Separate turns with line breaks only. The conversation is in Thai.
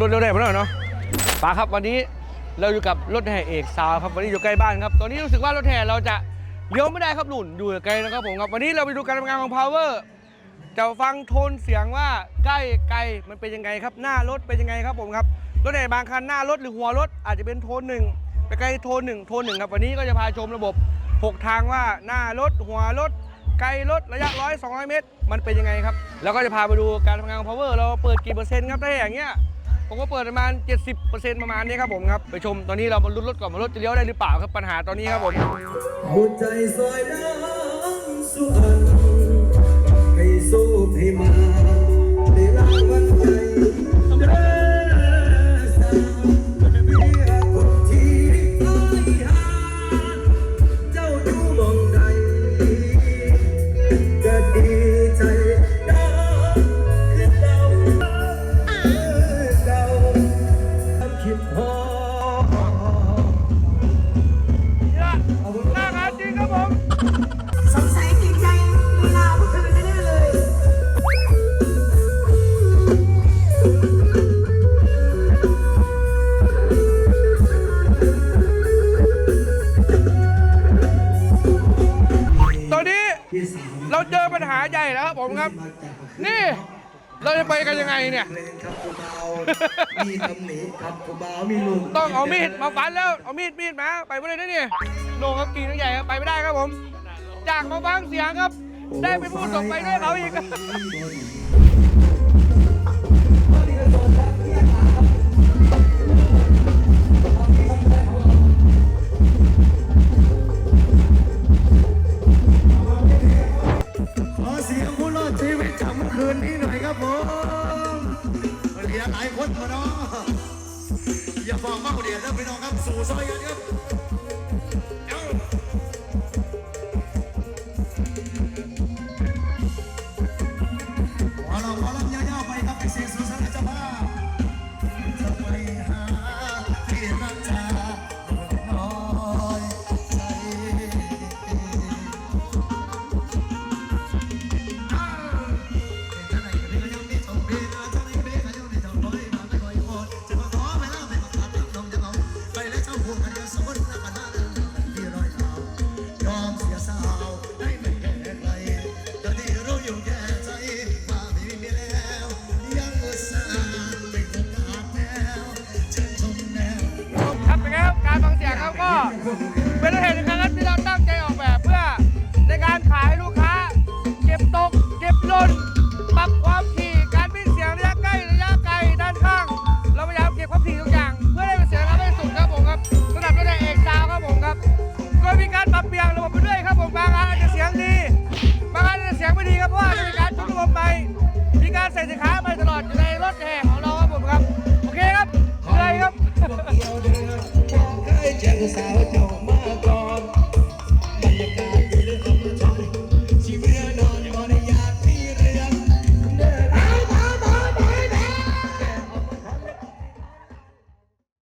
รถเร็วได้มาหน่อยเนาะป้าครับวันนี้เราอยู่กับรถแห่เอกซาวครับวันนี้อยู่ใกล้บ้านครับตอนนี้รู้สึกว่ารถแห่เราจะเลี้ยวไม่ได้ครับหนุนอยู่ไกลนะครับผมครับวันนี้เราไปดูการทำงานของ power จะฟังโทนเสียงว่าใกล้ไกลมันเป็นยังไงครับ หน้ารถเป็นยังไงครับผมครับรถแห่บางคันหน้ารถหรือหัวรถอาจจะเป็นโทนหนึ่งไปไกลโทนหนึ่งโทนหนึ่งครับวันนี้ก็จะพาชมระบบ 6 ทางว่าหน้ารถ หัวรถ ไกลรถระยะร้อยสองเมตร มันเป็นยังไงครับ แล้วก็จะพาไปดูการทำงานของ power เราเปิดกี่เปอร์เซ็นต์ครับถ้าอย่างเงี้ย ผมก็เปิดประมาณ 70%ประมาณนี้ครับผมครับ ไปชมตอนนี้เรามาลุ้นรถก่อนว่ารถจะเลี้ยวได้หรือเปล่าครับปัญหาตอนนี้ครับผม
หัวใจซอยน้ำสุพรรณให้สู้ให้มาได้รางวัลใจเด้อสาว ใหญ่แล้วครับผมครับ นี่
เราจะไปกันยังไงเนี่ย
เพลงครับกูเบามีตำหนิครับกูเบามีลุงต้องเอามีดมาฟันแล้ว
เอามีดมีดมาไปไม่ได้นะเนี่ยโหนงครับกีนใหญ่ครับไปไม่ได้ครับผม จากมาฟังเสียงครับ
ได้ไปพูดส่งไปด้วยเขาอีก เหลือหายคนมาเนาะอย่าฟองมากเดียวนะพี่น้องครับสู่ซอยกันครับเอ้าหมอลำหมอลำยาวๆไปครับไปเสียงสุสานเจ้ เป็นเหตุหนึ่งค
รั้ที่เราตั้งใจออกแบบเพื่อในการขายลูกค้า เก็บตก เก็บล่นปรับความถี่การวิ่เสียงระยะใกล้ระยะไกลด้านข้าง เราพยายามเก็บความถี่ทุกอย่าง เพื่อให้เป็นเสียงครับให้สุดครับผมครับสำหรับสนุนเอกซาวครับผมครับก็มีการปรับเปลี่ยนระบบไปด้วยครับผมบางอันจะเสียงดีบางอันจะเสียงไม่ดีครับเพราะว่ามีการชุบระบบไปมีการใส่สินค้าไปตลอดอในรถแห่ของเราครับผมครับโอเคครับเลยครับ